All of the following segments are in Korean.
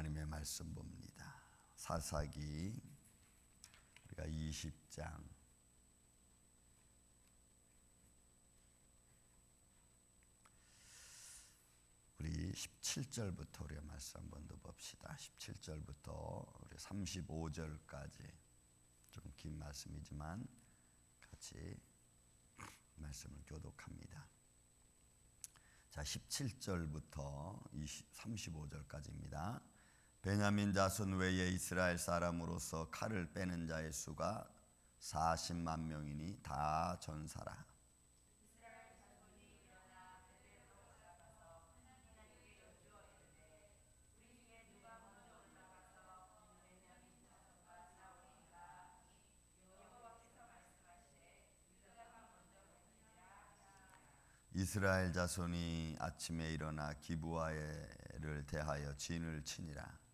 하나님의 말씀 봅니다. 사사기 우리가 20장 우리 17절부터 우리가 말씀 한번 더 봅시다. 17절부터 우리 35절까지 좀 긴 말씀이지만 같이 말씀을 교독합니다. 자, 17절부터 20, 35절까지입니다. 베냐민 자손 외에 이스라엘 사람으로서 칼을 빼는 자의 수가 40만 명이니 다 전사라. 이스라엘 자손이 아침에 일어나 기부아를 대하여 진을 치니라.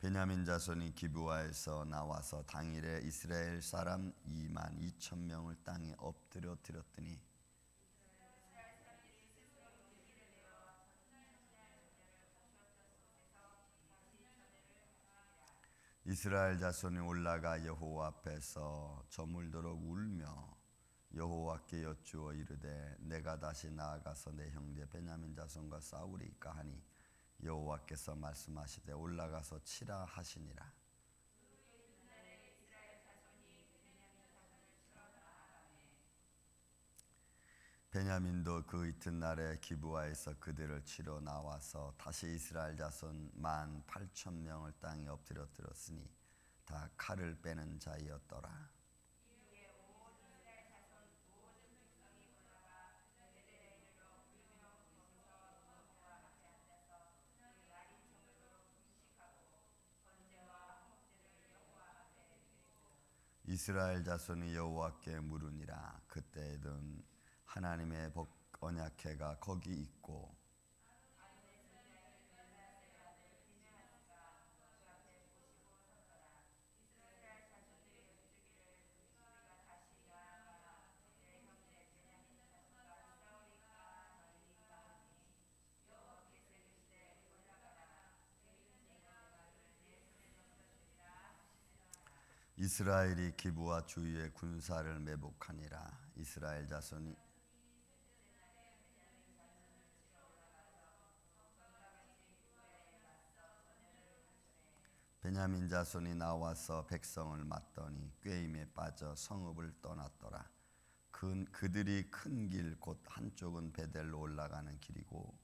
베냐민 자손이 기부아에서 나와서 당일에 이스라엘 사람 2만 2천 명을 땅에 엎드려 들었더니 이스라엘 자손이 올라가 여호와 앞에서 저물도록 울며 여호와께 여쭈어 이르되 내가 다시 나아가서 내 형제 베냐민 자손과 싸우리까 하니 여호와께서 말씀하시되 올라가서 치라 하시니라 베냐민도 그 이튿날에 기부하에서 그들을 치러 나와서 다시 이스라엘 자손 만 팔천 명을 땅에 엎드려 들었으니 다 칼을 빼는 자이었더라. 이스라엘 자손이 여호와께 물으니라. 그때에는 하나님의 복 언약궤가 거기 있고 이스라엘이 기부와 주위의 군사를 매복하니라 이스라엘 자손이 베냐민 자손이 나와서 백성을 맞더니 꾀임에 빠져 성읍을 떠났더라. 그, 그들이 큰 길 곧 한쪽은 베델로 올라가는 길이고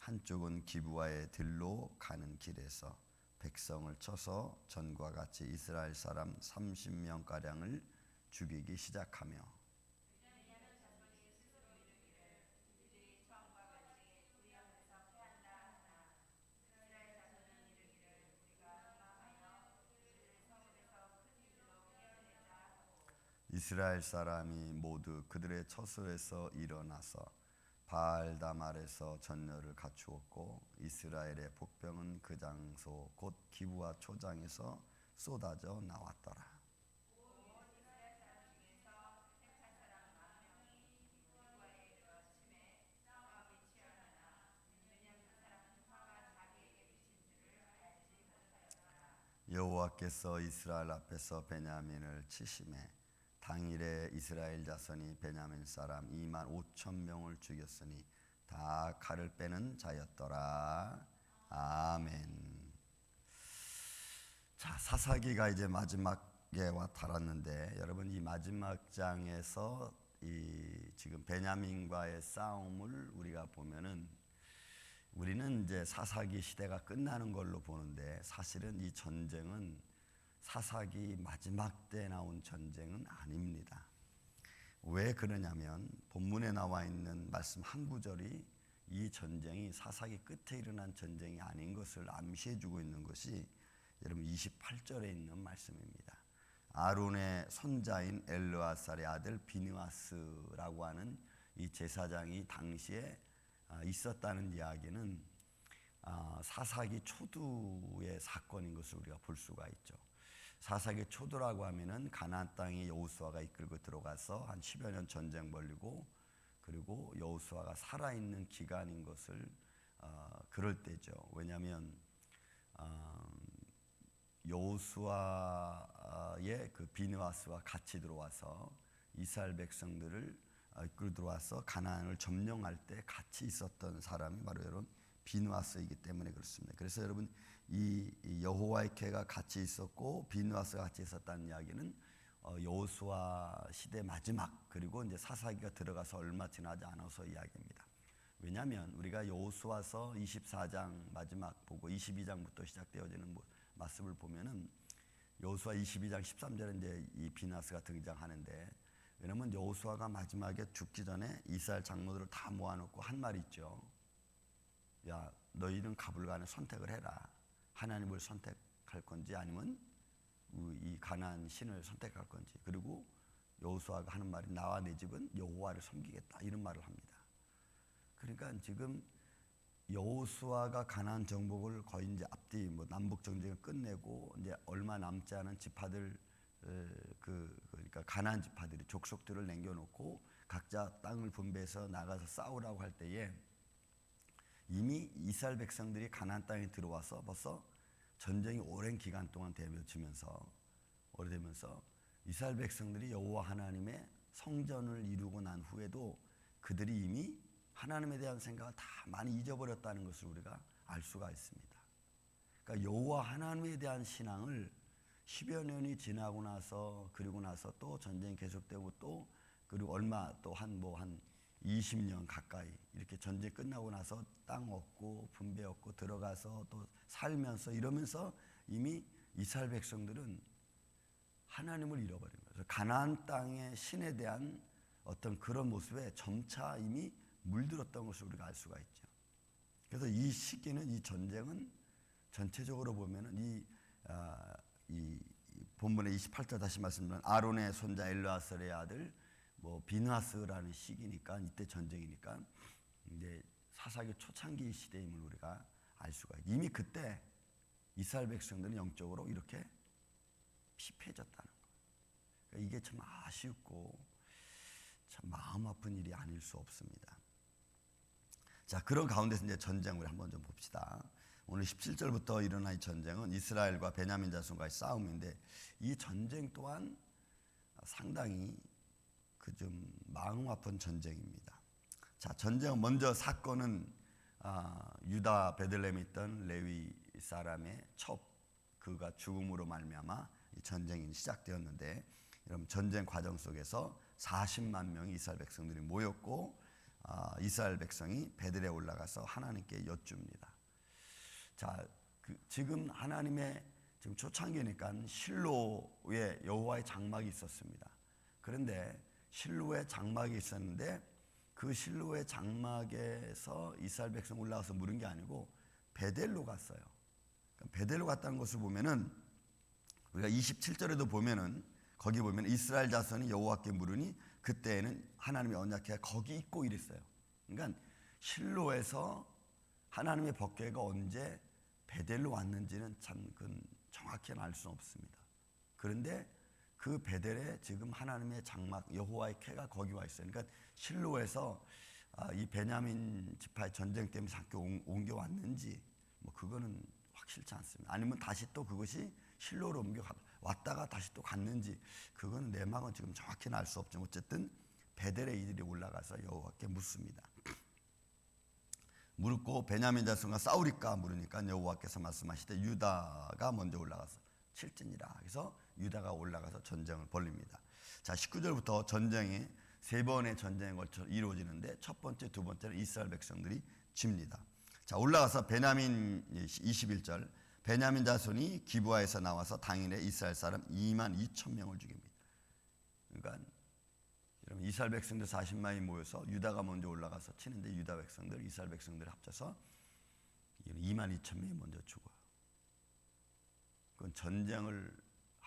한쪽은 기부아의 들로 가는 길에서 백성을 쳐서 전과 같이 이스라엘 사람 30명 가량을 죽이기 시작하며 이스라엘 사람이 모두 그들의 처소에서 일어나서 바알 다말에서 전열을 갖추었고 이스라엘의 복병은 그 장소 곧 기부와 초장에서 쏟아져 나왔더라. 여호와께서 이스라엘 앞에서 베냐민을 치심해 당일에 이스라엘 자손이 베냐민 사람 2만 5천 명을 죽였으니 다 칼을 빼는 자였더라. 아멘. 자, 사사기가 이제 마지막에 와 달았는데 여러분 이 마지막 장에서 이 지금 베냐민과의 싸움을 우리가 보면은 우리는 이제 사사기 시대가 끝나는 걸로 보는데 사실은 이 전쟁은 사사기 마지막 때 나온 전쟁은 아닙니다. 왜 그러냐면 본문에 나와 있는 말씀 한 구절이 이 전쟁이 사사기 끝에 일어난 전쟁이 아닌 것을 암시해 주고 있는 것이 여러분 28절에 있는 말씀입니다. 아론의 손자인 엘르아살의 아들 비느아스라고 하는 이 제사장이 당시에 있었다는 이야기는 사사기 초두의 사건인 것을 우리가 볼 수가 있죠. 사사기 초도라고 하면은 가나안 땅에 여호수아가 이끌고 들어가서 한 10여 년 전쟁 벌리고 그리고 여호수아가 살아 있는 기간인 것을 어, 그럴 때죠. 왜냐하면 어, 여호수아의 그 비느하스와 같이 들어와서 이스라엘 백성들을 어, 이끌고 들어와서 가나안을 점령할 때 같이 있었던 사람이 바로 여러분 비누아스이기 때문에 그렇습니다. 그래서 여러분 이 여호와의 캐가 같이 있었고 비누아스가 같이 있었다는 이야기는 어, 여호수아 시대 마지막 그리고 이제 사사기가 들어가서 얼마 지나지 않아서 이야기입니다. 왜냐하면 우리가 여호수아서 24장 마지막 보고 22장부터 시작되어지는 뭐 말씀을 보면은 여호수아 22장 13절에 이제 이 비나스가 등장하는데 왜냐면 여호수아가 마지막에 죽기 전에 이스라엘 장로들을 다 모아놓고 한 말이 있죠. 야 너희는 가불간에 선택을 해라. 하나님을 선택할 건지 아니면 이 가나안 신을 선택할 건지 그리고 여호수아가 하는 말이 나와 내 집은 여호와를 섬기겠다 이런 말을 합니다. 그러니까 지금 여호수아가 가나안 정복을 거의 이제 앞뒤 뭐 남북 전쟁을 끝내고 이제 얼마 남지 않은 지파들 그 그러니까 가나안 지파들이 족속들을 남겨놓고 각자 땅을 분배해서 나가서 싸우라고 할 때에 이미 이스라엘 백성들이 가나안 땅에 들어와서 벌써 전쟁이 오랜 기간 동안 되면서 오래되면서 이스라엘 백성들이 여호와 하나님의 성전을 이루고 난 후에도 그들이 이미 하나님에 대한 생각을 다 많이 잊어버렸다는 것을 우리가 알 수가 있습니다. 그러니까 여호와 하나님에 대한 신앙을 10여 년이 지나고 나서 그리고 나서 또 전쟁이 계속되고 또 그리고 얼마 또 한 뭐한 20년 가까이 이렇게 전쟁 끝나고 나서 땅 얻고 분배 얻고 들어가서 또 살면서 이러면서 이미 이스라엘 백성들은 하나님을 잃어버린 거예요. 가나안 땅의 신에 대한 어떤 그런 모습에 점차 이미 물들었던 것을 우리가 알 수가 있죠. 그래서 이 시기는 이 전쟁은 전체적으로 보면은 이, 아, 이 본문의 28절 다시 말씀드리면 아론의 손자 엘르아셀의 아들 뭐 비누아스라는 시기니까 이때 전쟁이니까 이제 사사기 초창기 시대임을 우리가 알 수가 있죠. 이미 그때 이스라엘 백성들은 영적으로 이렇게 피폐해졌다는 거예요. 그러니까 이게 참 아쉽고 참 마음 아픈 일이 아닐 수 없습니다. 자, 그런 가운데서 이제 전쟁을 한번 좀 봅시다. 오늘 17절부터 일어난 이 전쟁은 이스라엘과 베냐민 자손과의 싸움인데 이 전쟁 또한 상당히 그 좀 마음 아픈 전쟁입니다. 자, 전쟁 먼저 사건은 아, 유다 베들레헴에 있던 레위 사람의 첩 그가 죽음으로 말미암아 이 전쟁이 시작되었는데 여러분 전쟁 과정 속에서 40만 명의 이스라엘 백성들이 모였고 아, 이스라엘 백성이 베들에 올라가서 하나님께 여쭙니다. 자, 그 지금 하나님의 지금 초창기니까 실로에 여호와의 장막이 있었습니다. 그런데 실로에 장막이 있었는데 그 실로의 장막에서 이스라엘 백성 올라와서 물은 게 아니고 베델로 갔어요. 그러니까 베델로 갔다는 것을 보면은 우리가 27절에도 보면은 거기 보면 이스라엘 자손이 여호와께 물으니 그때에는 하나님의 언약궤가 거기 있고 이랬어요. 그러니까 실로에서 하나님의 법궤가 언제 베델로 왔는지는 참 정확히는 알 수는 없습니다. 그런데 그 베델에 지금 하나님의 장막 여호와의 쾌가 거기 와 있어요. 그러니까 실로에서 아, 이 베냐민 지파의 전쟁 때문에 잠깐 옮겨 왔는지 뭐 그거는 확실치 않습니다. 아니면 다시 또 그것이 실로로 옮겨 왔다가 다시 또 갔는지 그거는 내막은 지금 정확히는 알 수 없지만 어쨌든 베델에 이들이 올라가서 여호와께 묻습니다. 물고 베냐민 자손과 싸우리까 물으니까 여호와께서 말씀하시되 유다가 먼저 올라가서 칠진이라. 그래서 유다가 올라가서 전쟁을 벌립니다. 자, 19절부터 전쟁이 세 번의 전쟁에 걸쳐 이루어지는데 첫 번째, 두 번째는 이스라엘 백성들이 집니다. 자, 올라가서 베냐민 21절 베냐민 자손이 기부하에서 나와서 당일에 이스라엘 사람 2만 2천 명을 죽입니다. 그러니까 여러분 이스라엘 백성들 40만이 모여서 유다가 먼저 올라가서 치는데 유다 백성들, 이스라엘 백성들 합쳐서 2만 2천 명이 먼저 죽어요. 그건 전쟁을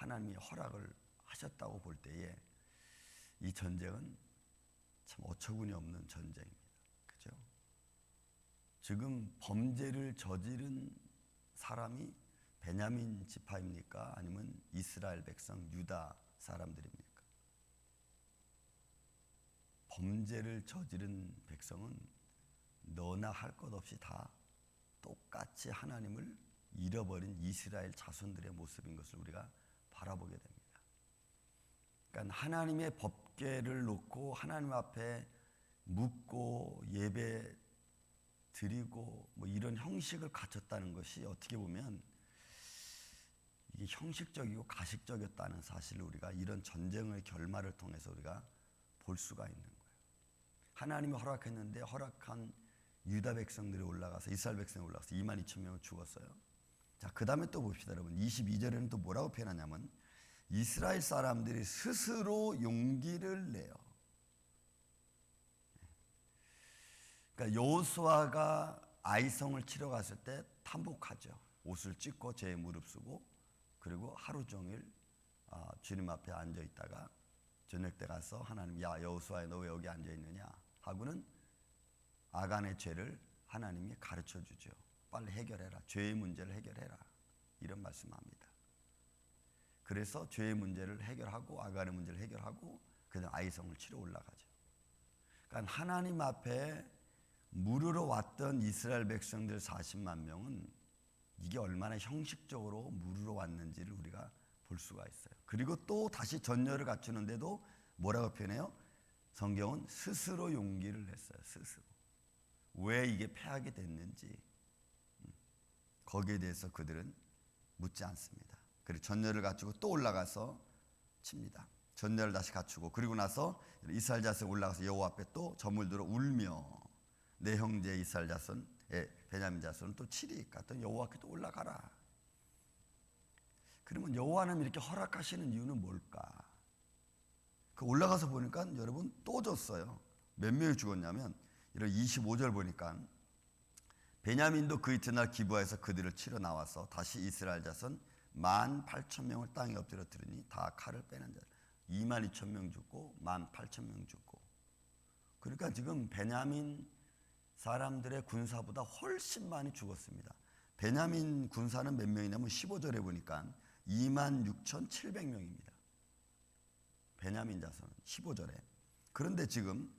하나님이 허락을 하셨다고 볼 때에 이 전쟁은 참 어처구니 없는 전쟁입니다. 그죠? 지금 범죄를 저지른 사람이 베냐민 지파입니까? 아니면 이스라엘 백성 유다 사람들입니까? 범죄를 저지른 백성은 너나 할 것 없이 다 똑같이 하나님을 잃어버린 이스라엘 자손들의 모습인 것을 우리가 바라보게 됩니다. 그러니까 하나님의 법궤를 놓고 하나님 앞에 묻고 예배 드리고 뭐 이런 형식을 갖췄다는 것이 어떻게 보면 이게 형식적이고 가식적이었다는 사실을 우리가 이런 전쟁의 결말을 통해서 우리가 볼 수가 있는 거예요. 하나님이 허락했는데 허락한 유다 백성들이 올라가서 이스라엘 백성이 올라가서 2만 2천 명을 죽었어요. 자, 그 다음에 또 봅시다, 여러분. 22절에는 또 뭐라고 표현하냐면 이스라엘 사람들이 스스로 용기를 내요. 그러니까 여호수아가 아이성을 치러 갔을 때 탐복하죠. 옷을 찢고 제 무릎 쓰고 그리고 하루 종일 아, 주님 앞에 앉아 있다가 저녁 때 가서 하나님 야 여호수아야 너 왜 여기 앉아 있느냐 하고는 아간의 죄를 하나님이 가르쳐 주죠. 빨리 해결해라. 죄의 문제를 해결해라. 이런 말씀합니다. 그래서 죄의 문제를 해결하고 아간의 문제를 해결하고 그다음 아이성을 치러 올라가죠. 그러니까 하나님 앞에 물으러 왔던 이스라엘 백성들 40만 명은 이게 얼마나 형식적으로 물으러 왔는지를 우리가 볼 수가 있어요. 그리고 또 다시 전열을 갖추는데도 뭐라고 표현해요? 성경은 스스로 용기를 냈어요. 스스로. 왜 이게 패하게 됐는지 음, 거기에 대해서 그들은 묻지 않습니다. 그리고 전열을 갖추고 또 올라가서 칩니다. 전열을 다시 갖추고 그리고 나서 이스라엘 자손 올라가서 여호와 앞에 또 저물 들어 울며 내 형제 이스라엘 자손, 예, 베냐민 자손은 또 치리까 또 여호와께 또 올라가라. 그러면 여호와는 이렇게 허락하시는 이유는 뭘까? 그 올라가서 보니까 여러분 또 졌어요. 몇 명이 죽었냐면 이런 25절 보니까 베냐민도 그 이튿날 기부하에서 그들을 치러 나와서 다시 이스라엘 자손 만 8천 명을 땅에 엎드려 들으니 다 칼을 빼는 자 2만 2천 명 죽고 만 8천 명 죽고 그러니까 지금 베냐민 사람들의 군사보다 훨씬 많이 죽었습니다. 베냐민 군사는 몇 명이냐면 15절에 보니까 2만 6천 7백 명입니다. 베냐민 자손은 15절에. 그런데 지금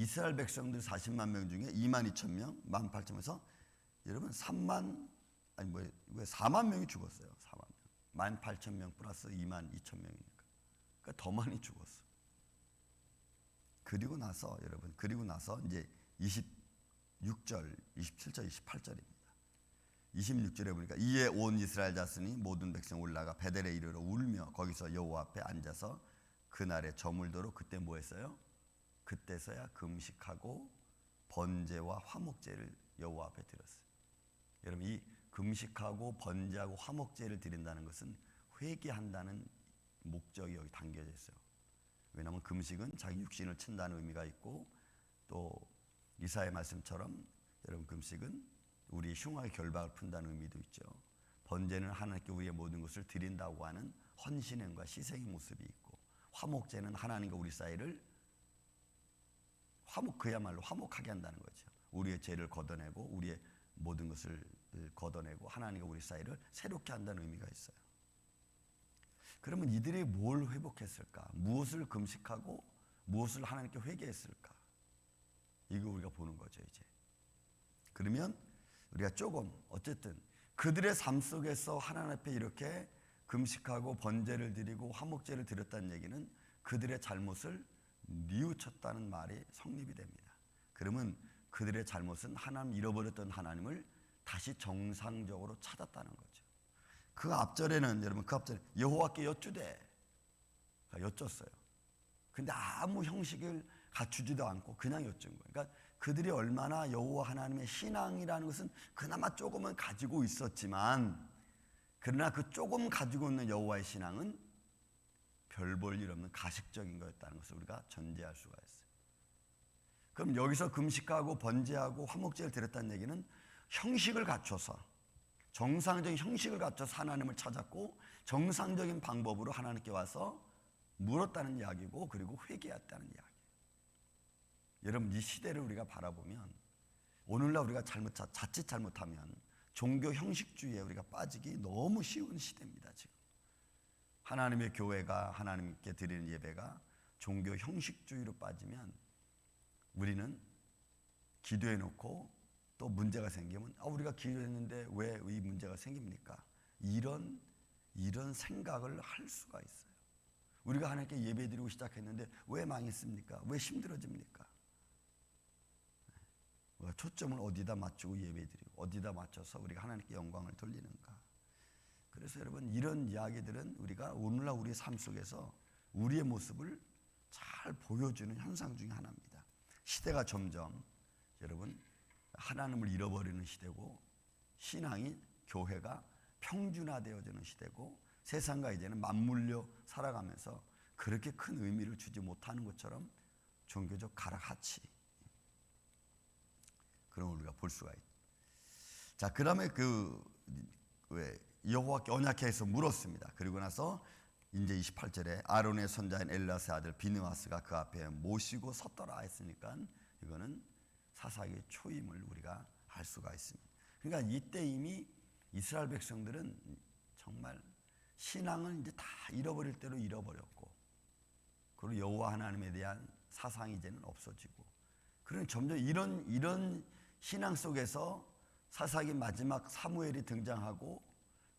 이스라엘 백성들 40만 명 중에 2만 2천 명, 1만 8천 명에서 여러분 3만 아니 뭐왜 4만 명이 죽었어요. 4만 명. 1만 8천 명 플러스 2만 2천 명이니까. 그러니까 더 많이 죽었어. 그리고 나서 여러분 그리고 나서 이제 26절, 27절, 28절입니다. 26절에 보니까 이에 온 이스라엘 자손이 모든 백성 올라가 베델에 이르러 울며 거기서 여호와 앞에 앉아서 그날에 저물도록 그때 뭐 했어요? 그때서야 금식하고 번제와 화목제를 여호와 앞에 드렸어요. 여러분 이 금식하고 번제하고 화목제를 드린다는 것은 회개한다는 목적이 여기 담겨져 있어요. 왜냐하면 금식은 자기 육신을 친다는 의미가 있고 또 이사의 말씀처럼 여러분 금식은 우리 흉악의 결박을 푼다는 의미도 있죠. 번제는 하나님께 우리의 모든 것을 드린다고 하는 헌신행과 희생의 모습이 있고 화목제는 하나님과 우리 사이를 화목 그야말로 화목하게 한다는 거죠. 우리의 죄를 걷어내고 우리의 모든 것을 걷어내고 하나님과 우리 사이를 새롭게 한다는 의미가 있어요. 그러면 이들이 뭘 회복했을까? 무엇을 금식하고 무엇을 하나님께 회개했을까? 이거 우리가 보는 거죠, 이제. 그러면 우리가 조금 어쨌든 그들의 삶 속에서 하나님 앞에 이렇게 금식하고 번제를 드리고 화목제를 드렸다는 얘기는 그들의 잘못을 뉘우쳤다는 말이 성립이 됩니다. 그러면 그들의 잘못은 하나님 잃어버렸던 하나님을 다시 정상적으로 찾았다는 거죠. 그 앞절에는 여러분 그 앞절에 여호와께 여쭈되 여쭸어요. 근데 아무 형식을 갖추지도 않고 그냥 여쭌 거예요. 그러니까 그들이 얼마나 여호와 하나님의 신앙이라는 것은 그나마 조금은 가지고 있었지만 그러나 그 조금 가지고 있는 여호와의 신앙은 별 볼 일 없는 가식적인 거였다는 것을 우리가 전제할 수가 있어요. 그럼 여기서 금식하고 번제하고 화목제를 드렸다는 얘기는 형식을 갖춰서 정상적인 형식을 갖춰서 하나님을 찾았고 정상적인 방법으로 하나님께 와서 물었다는 이야기고 그리고 회개했다는 이야기. 여러분 이 시대를 우리가 바라보면 오늘날 우리가 잘못 자칫 잘못하면 종교 형식주의에 우리가 빠지기 너무 쉬운 시대입니다, 지금. 하나님의 교회가 하나님께 드리는 예배가 종교 형식주의로 빠지면 우리는 기도해 놓고 또 문제가 생기면 아 우리가 기도했는데 왜 이 문제가 생깁니까? 이런 이런 생각을 할 수가 있어요. 우리가 하나님께 예배드리고 시작했는데 왜 망했습니까? 왜 힘들어집니까? 네. 초점을 어디다 맞추고 예배드리고 어디다 맞춰서 우리가 하나님께 영광을 돌리는가? 그래서 여러분 이런 이야기들은 우리가 오늘날 우리의 삶 속에서 우리의 모습을 잘 보여주는 현상 중에 하나입니다. 시대가 점점 여러분 하나님을 잃어버리는 시대고 신앙이 교회가 평준화되어지는 시대고 세상과 이제는 맞물려 살아가면서 그렇게 큰 의미를 주지 못하는 것처럼 종교적 가락하치 그런 걸 우리가 볼 수가 있. 자, 그다음에 그 왜 여호와께 언약해서 물었습니다. 그리고 나서 이제 28절에 아론의 손자인 엘라스의 아들 비느와스가 그 앞에 모시고 섰더라 했으니까 이거는 사사기의 초임을 우리가 알 수가 있습니다. 그러니까 이때 이미 이스라엘 백성들은 정말 신앙을 이제 다 잃어버릴 대로 잃어버렸고 그리고 여호와 하나님에 대한 사상이 이제는 없어지고 그런 점점 이런 이런 신앙 속에서 사사기 마지막 사무엘이 등장하고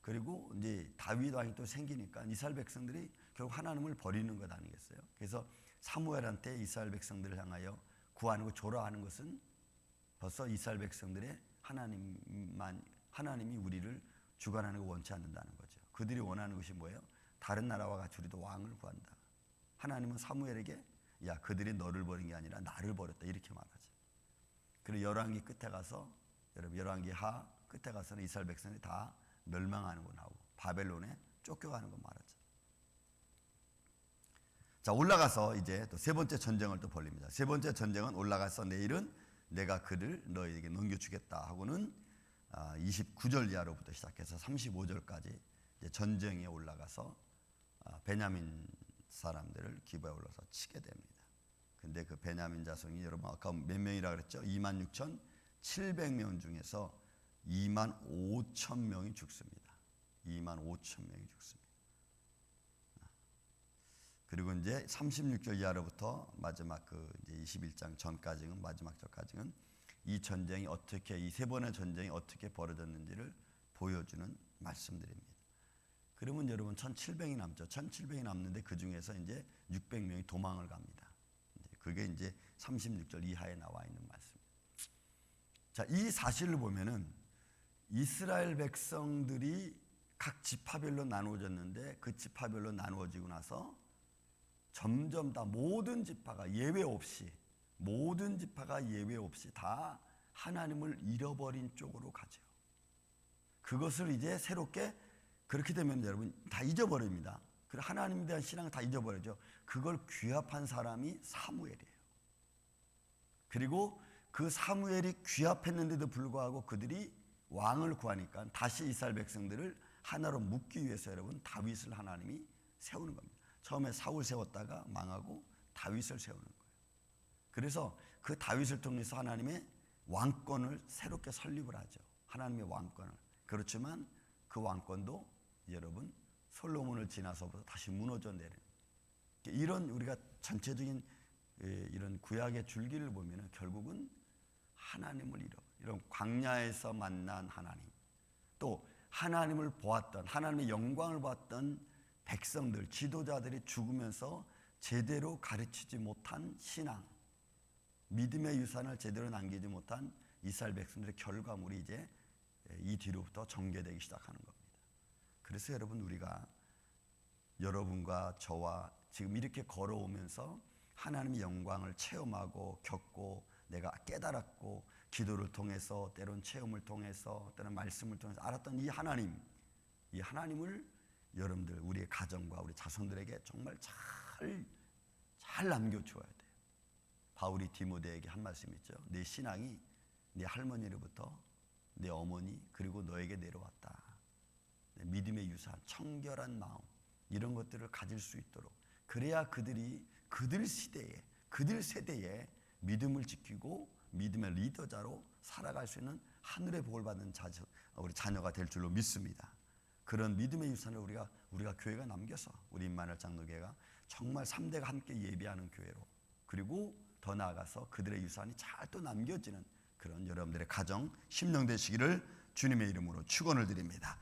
그리고 이제 다윗 왕이 또 생기니까 이스라엘 백성들이 결국 하나님을 버리는 것 아니겠어요? 그래서 사무엘한테 이스라엘 백성들을 향하여 구하는 것 조라하는 것은 벌써 이스라엘 백성들의 하나님만 하나님이 우리를 주관하는 걸 원치 않는다는 거죠. 그들이 원하는 것이 뭐예요? 다른 나라와 같이 우리도 왕을 구한다. 하나님은 사무엘에게 야 그들이 너를 버린 게 아니라 나를 버렸다 이렇게 말하죠. 그리고 열왕기 끝에 가서 여러분 열왕기 하 끝에 가서는 이스라엘 백성이 다 멸망하는 거 나오고 바벨론에 쫓겨가는 거 말하죠. 자 올라가서 이제 또 세 번째 전쟁을 또 벌립니다. 세 번째 전쟁은 올라가서 내일은 내가 그를 너희에게 넘겨주겠다 하고는 29절 아, 이하로부터 시작해서 35절까지 전쟁에 올라가서 아, 베냐민 사람들을 기부에 올라서 치게 됩니다. 근데 그 베냐민 자손이 여러분 아까 몇 명이라 그랬죠? 2만 6천 700명 중에서 2만 5천 명이 죽습니다. 2만 5천 명이 죽습니다. 그리고 이제 36절 이하로부터 마지막 그 이제 21장 전까지는 마지막 절까지는 이 전쟁이 어떻게 이 세 번의 전쟁이 어떻게 벌어졌는지를 보여주는 말씀들입니다. 그러면 여러분 1,700이 남죠. 1,700이 남는데 그 중에서 이제 600명이 도망을 갑니다. 그게 이제 36절 이하에 나와 있는 말씀. 자, 이 사실을 보면은 이스라엘 백성들이 각 지파별로 나누어졌는데 그 지파별로 나누어지고 나서 점점 다 모든 지파가 예외 없이 모든 지파가 예외 없이 다 하나님을 잃어버린 쪽으로 가죠. 그것을 이제 새롭게 그렇게 되면 여러분 다 잊어버립니다. 그 하나님에 대한 신앙을 다 잊어버리죠. 그걸 귀합한 사람이 사무엘이에요. 그리고 그 사무엘이 귀합했는데도 불구하고 그들이 왕을 구하니까 다시 이스라엘 백성들을 하나로 묶기 위해서 여러분 다윗을 하나님이 세우는 겁니다. 처음에 사울 세웠다가 망하고 다윗을 세우는 거예요. 그래서 그 다윗을 통해서 하나님의 왕권을 새롭게 설립을 하죠. 하나님의 왕권을. 그렇지만 그 왕권도 여러분 솔로몬을 지나서부터 다시 무너져 내리는 이런 우리가 전체적인 이런 구약의 줄기를 보면 결국은 하나님을 잃어 이런 광야에서 만난 하나님 또 하나님을 보았던 하나님의 영광을 보았던 백성들 지도자들이 죽으면서 제대로 가르치지 못한 신앙 믿음의 유산을 제대로 남기지 못한 이스라엘 백성들의 결과물이 이제 이 뒤로부터 전개되기 시작하는 겁니다. 그래서 여러분 우리가 여러분과 저와 지금 이렇게 걸어오면서 하나님의 영광을 체험하고 겪고 내가 깨달았고 기도를 통해서 때론 체험을 통해서 때론 말씀을 통해서 알았던 이 하나님 이 하나님을 여러분들 우리의 가정과 우리 자손들에게 정말 잘 잘 남겨 주어야 돼요. 바울이 디모데에게 한 말씀 있죠. 내 신앙이 네 할머니로부터 내 어머니 그리고 너에게 내려왔다. 믿음의 유산, 청결한 마음 이런 것들을 가질 수 있도록 그래야 그들이 그들 시대에 그들 세대에 믿음을 지키고 믿음의 리더자로 살아갈 수 있는 하늘의 복을 받는 자, 우리 자녀가 될 줄로 믿습니다. 그런 믿음의 유산을 우리가 우리가 교회가 남겨서 우리 임마늘 장로교회가 정말 3대가 함께 예배하는 교회로 그리고 더 나아가서 그들의 유산이 잘 또 남겨지는 그런 여러분들의 가정 심령 되시기를 주님의 이름으로 축원을 드립니다.